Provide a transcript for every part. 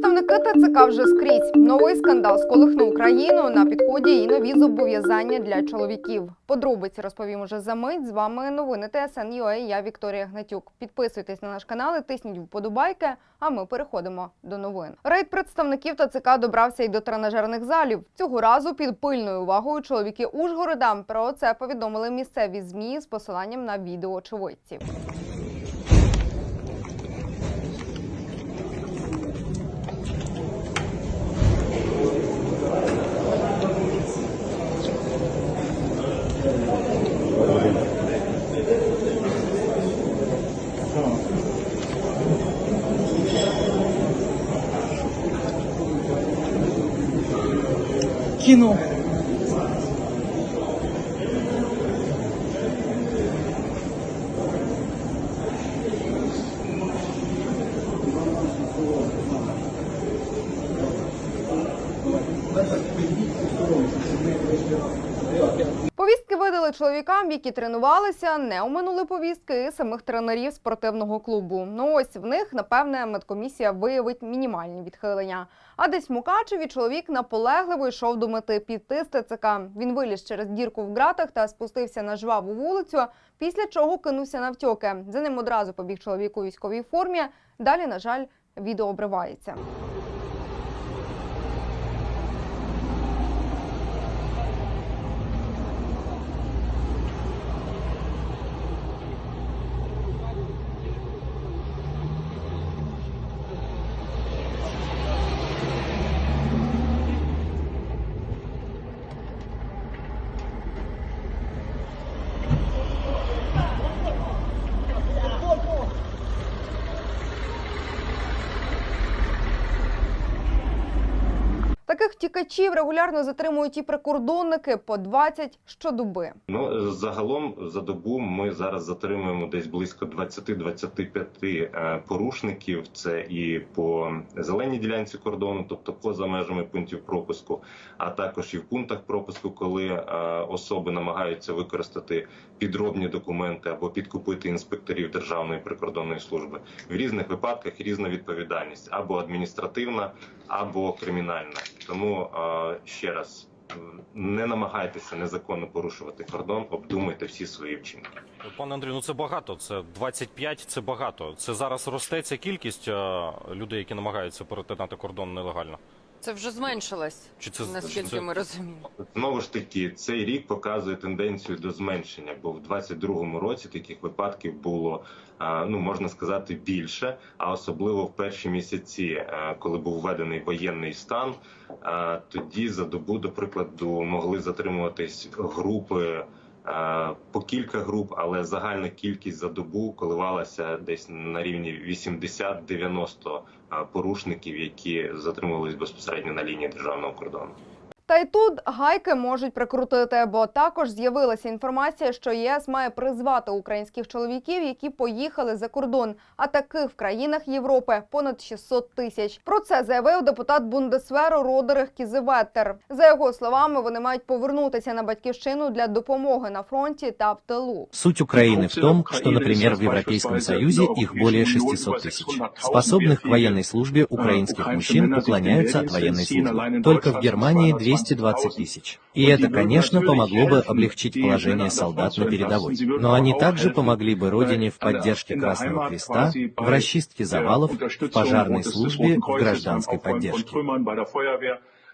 Представники ТЦК вже скрізь. Новий скандал сколихнув країну на підході і нові зобов'язання для чоловіків. Подробиці розповім уже за мить. З вами новини ТСН.UA, Я Вікторія Гнатюк. Підписуйтесь на наш канал і тисніть вподобайки. А ми переходимо до новин. Рейд представників ТЦК добрався й до тренажерних залів. Цього разу під пильною увагою чоловіки Ужгорода. Про це повідомили місцеві змі з посиланням на відео очевидців. Кинул. Повістки видали чоловікам, які тренувалися, не оминули повістки самих тренерів спортивного клубу. Ну ось в них, напевне, медкомісія виявить мінімальні відхилення. А десь в Мукачеві чоловік наполегливо йшов до мети піти з. Він виліз через дірку в ґратах та спустився на жваву вулицю, після чого кинувся навтьоки. За ним одразу побіг чоловік у військовій формі. Далі, на жаль, відео обривається. Таких тікачів регулярно затримують і прикордонники по 20 щодоби. Ну загалом за добу ми зараз затримуємо десь близько 20-25 е, порушників. Це і по зеленій ділянці кордону, тобто поза межами пунктів пропуску, а також і в пунктах пропуску, коли е, особи намагаються використати підробні документи або підкупити інспекторів Державної прикордонної служби. В різних випадках різна відповідальність або адміністративна, або кримінальна. Тому ще раз. Не намагайтеся незаконно порушувати кордон, обдумайте всі свої вчинки. Пане Андрію, ну це багато. Це 25, це багато. Це зараз росте ця кількість е, людей, які намагаються перетинати кордон нелегально. Це вже зменшилось, Чи це наскільки чи це- ми розуміємо. Знову ж таки, цей рік показує тенденцію до зменшення, бо в 22-му році таких випадків було ну можна сказати більше, а особливо в перші місяці, е, коли був введений воєнний стан, тоді за добу, до прикладу, могли затримуватись групи. Е, По кілька груп, але загальна кількість за добу коливалася десь на рівні 80-90 е, порушників, які затримувались безпосередньо на лінії державного кордону. Та й тут гайки можуть прикрутити, бо також з'явилася інформація, що єС має призвати українських чоловіків, які поїхали за кордон. А таких в країнах Європи понад 600 тисяч. Про це заявив депутат Бундесверу Родерих Кізеветтер. За його словами, вони мають повернутися на батьківщину для допомоги на фронті та в тилу. Суть Украины в том, что, например, в Европейском Союзе их более 600 тысяч. Способных к военной службе украинских мужчин уклоняются от военной службы. Только в Германии 220 тысяч. И это, конечно, помогло бы облегчить положение солдат на передовой. Но они также помогли бы Родине в поддержке Красного Креста, в расчистке завалов, в пожарной службе, в гражданской поддержке.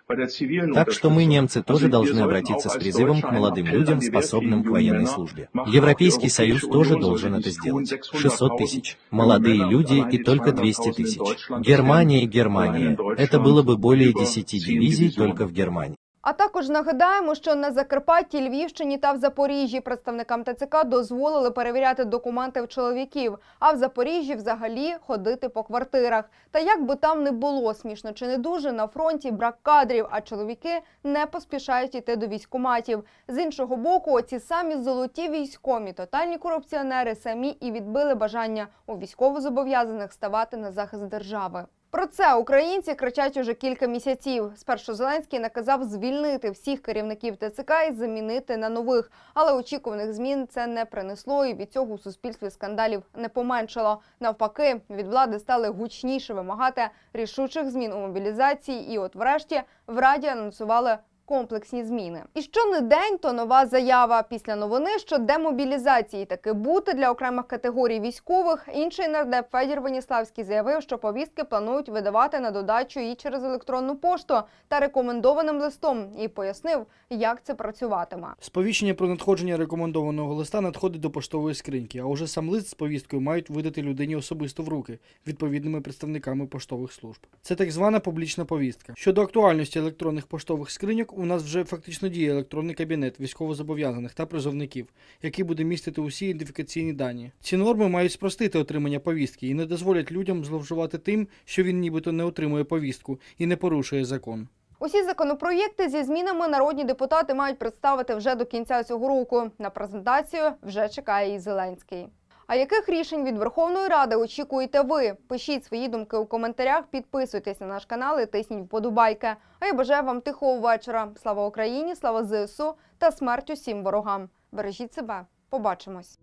Так что мы, немцы, тоже должны обратиться с призывом к молодым людям, способным к военной службе. Европейский Союз тоже должен это сделать. 600 тысяч. Молодые люди и только 200 тысяч. Германия и Германия. Это было бы более 10 дивизий только в Германии. А також нагадаємо, що на Закарпатті, Львівщині та в Запоріжжі представникам ТЦК дозволили перевіряти документи в чоловіків, а в Запоріжжі взагалі ходити по квартирах. Та як би там не було смішно чи не дуже, на фронті брак кадрів, а чоловіки не поспішають йти до військкоматів. З іншого боку, оці самі золоті військомі, тотальні корупціонери самі і відбили бажання у військовозобов'язаних ставати на захист держави. Про це українці кричать уже кілька місяців. Спершу Зеленський наказав звільнити всіх керівників ТЦК і замінити на нових. Але очікуваних змін це не принесло, і від цього у суспільстві скандалів не поменшало. Навпаки, від влади стали гучніше вимагати рішучих змін у мобілізації. І, от, врешті, в раді анонсували. Комплексні зміни. І що не день, то нова заява після новини, що демобілізації таки бути для окремих категорій військових. Інший нардеп Федір Веніславський заявив, що повістки планують видавати на додачу і через електронну пошту та рекомендованим листом, і пояснив, як це працюватиме. Сповіщення про надходження рекомендованого листа надходить до поштової скриньки, а уже сам лист з повісткою мають видати людині особисто в руки відповідними представниками поштових служб. Це так звана публічна повістка. Щодо актуальності електронних поштових скриньок, у нас вже фактично діє електронний кабінет військовозобов'язаних та призовників, який буде містити усі ідентифікаційні дані. Ці норми мають спростити отримання повістки і не дозволять людям зловживати тим, що він нібито не отримує повістку і не порушує закон. Усі законопроєкти зі змінами народні депутати мають представити вже до кінця цього року. На презентацію вже чекає і Зеленський. А яких рішень від Верховної Ради очікуєте ви? Пишіть свої думки у коментарях, підписуйтесь на наш канал і тисніть вподобайки. А я бажаю вам тихого вечора. Слава Україні, слава ЗСУ та смерть усім ворогам. Бережіть себе. Побачимось.